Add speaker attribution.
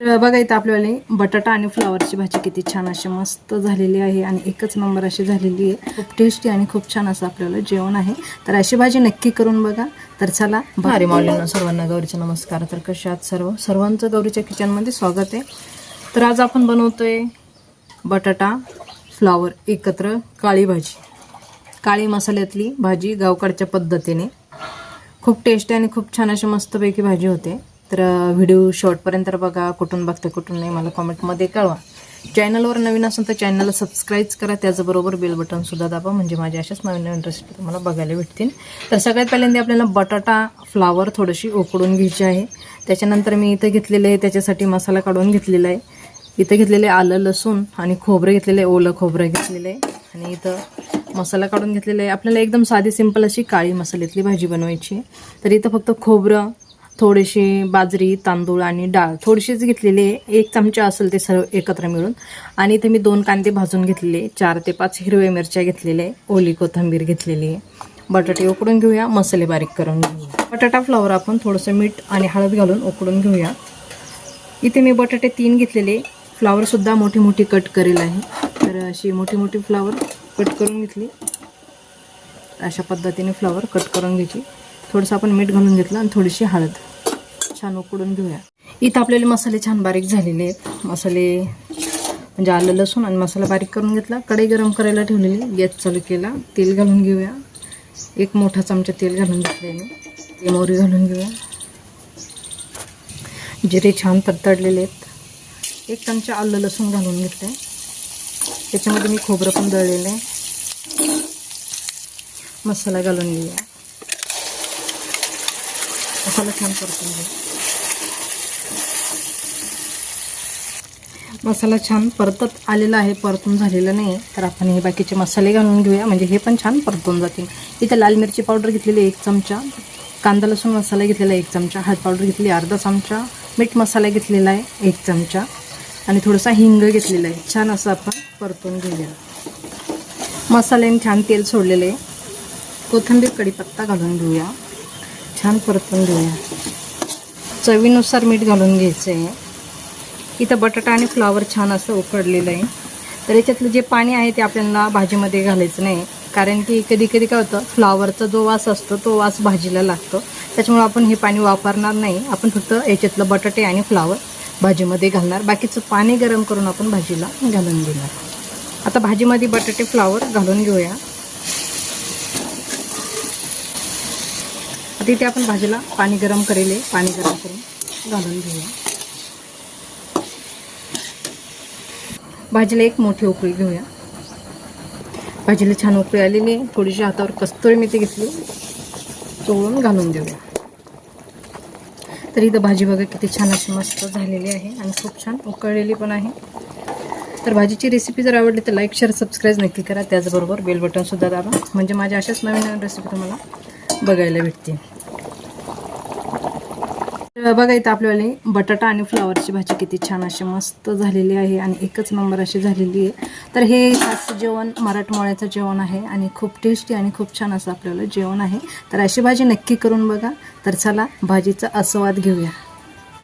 Speaker 1: बघा इथं आपल्याला बटाटा आणि फ्लावरची भाजी किती छान अशी मस्त झालेली आहे आणि एकच नंबर अशी झालेली आहे. खूप टेस्टी आणि खूप छान असं आपल्याला जेवण आहे. तर अशी भाजी नक्की करून बघा. तर चला भारी माऊलींना सर्वांना गौरीचा नमस्कार. तर कसे आहात सर्व? सर्वांचं गौरीच्या किचनमध्ये स्वागत आहे. तर आज आपण बनवतोय बटाटा फ्लावर एकत्र काळी भाजी. काळी मसाल्यातली भाजी गावकडच्या पद्धतीने. खूप टेस्टी आणि खूप छान अशी मस्तपैकी भाजी होते. तर व्हिडिओ शॉर्टपर्यंत बघा कुठून बघते कुठून नाही मला कॉमेंटमध्ये कळवा. चॅनलवर नवीन असेल तर चॅनलला सबस्क्राईब करा त्याचबरोबर बेल बटनसुद्धा दाबा म्हणजे माझ्या अशाच नवीन नवीन रेसिपी तुम्हाला बघायला भेटतील. तर सगळ्यात पहिल्यांदा आपल्याला बटाटा फ्लावर थोडीशी उकडून घ्यायची आहे. त्याच्यानंतर मी इथं घेतलेले आहे त्याच्यासाठी मसाला काढून घेतलेला आहे. इथं घेतलेले आलं लसूण आणि खोबरं घेतलेलं आहे ओलं खोबरं घेतलेलं आहे. आणि इथं मसाला काढून घेतलेला आहे. आपल्याला एकदम साधी सिंपल अशी काळी मसाल्यातली भाजी बनवायची आहे. तर इथं फक्त खोबरं थोडीशी बाजरी तांदूळ आणि डाळ थोडीशीच घेतलेली आहे. एक चमचा असेल ते सर्व एकत्र मिळून. आणि इथे मी दोन कांदे भाजून घेतलेले चार ते पाच हिरव्या मिरच्या घेतलेल्या आहे. ओली कोथिंबीर घेतलेली आहे. बटाटे उकडून घेऊया. मसाले बारीक करून घेऊया. बटाटा फ्लावर आपण थोडंसं मीठ आणि हळद घालून उकडून घेऊया. इथे मी बटाटे तीन घेतलेले फ्लावरसुद्धा मोठी मोठी कट करेल आहे. तर अशी मोठी मोठी फ्लावर कट करून घेतली. अशा पद्धतीने फ्लावर कट करून घ्यायची. थोडंसं आपण मीठ घालून घेतलं आणि थोडीशी हळद. छान उकडून घेऊया. इथं आपल्याला मसाले छान बारीक झालेले आहेत. मसाले म्हणजे आलं लसूण आणि मसाला बारीक करून घेतला. कढई गरम करायला ठेवलेली. गॅस चालू केला. तेल घालून घेऊया. एक मोठा चमचा तेल घालून घेतले मी. ते मोहरी घालून घेऊया. जिरे छान तडतडलेले आहेत. एक चमचा आलं लसूण घालून घेतलं आहे त्याच्यामध्ये मी खोबरं पण दळलेलं आहे. मसाला घालून घेऊया. मसाला छान परतून घेऊ मसाला छान परतत आलेला आहे परतून झालेला नाही तर आपण हे बाकीचे मसाले घालून घेऊया. म्हणजे हे पण छान परतून जातील. इथे लाल मिरची पावडर घेतलेली आहे एक चमचा. कांदा लसूण मसाला घेतलेला आहे एक चमचा. हळद पावडर घेतली अर्धा चमचा. मीठ मसाला घेतलेला आहे एक चमचा. आणि थोडासा हिंग घेतलेला आहे. छान असं आपण परतून घेऊया. मसाल्याने छान तेल सोडलेले आहे. कोथिंबीर कढीपत्ता घालून घेऊया. छान परतून घेऊया. चवीनुसार मीठ घालून घ्यायचं आहे इथं बटाटा आणि फ्लावर छान असं उकडलेलं आहे. तर याच्यातलं जे पाणी आहे ते आपल्याला भाजीमध्ये घालायचं नाही. कारण की कधी कधी काय होतं फ्लावरचा जो वास असतो तो वास भाजीला लागतो. त्याच्यामुळे आपण हे पाणी वापरणार नाही. आपण फक्त याच्यातलं बटाटे आणि फ्लावर भाजीमध्ये घालणार. बाकीचं पाणी गरम करून आपण भाजीला घालून घेणार आता भाजीमध्ये बटाटे फ्लावर घालून घेऊया. आता इथे आपण भाजीला पाणी गरम करेल पाणी गरम करून घालून घेऊया. भाजीला एक मोठी उकळी घेऊया. भाजीला छान उकळी आलेली आहे. थोडीशी हातावर कस्तुरी मेथी घेतली. चोळून घालून देऊया. तर इथं भाजी बघा किती छान अशी मस्त झालेली आहे आणि खूप छान उकळलेली पण आहे. तर भाजीची रेसिपी जर आवडली तर लाईक शेअर सबस्क्राईब नक्की करा. त्याचबरोबर बेल बटनसुद्धा दाबा. म्हणजे माझ्या अशाच नवीन नवीन रेसिपी तुम्हाला बघायला भेटतील. बघा इथं आपल्याला बटाटा आणि फ्लावरची भाजी किती छान अशी मस्त झालेली आहे आणि एकच नंबर अशी झालेली आहे. तर हे खास जेवण मराठमोळ्याचं जेवण आहे आणि खूप टेस्टी आणि खूप छान असं आपल्याला जेवण आहे. तर अशी भाजी नक्की करून बघा. तर चला भाजीचा आस्वाद घेऊया.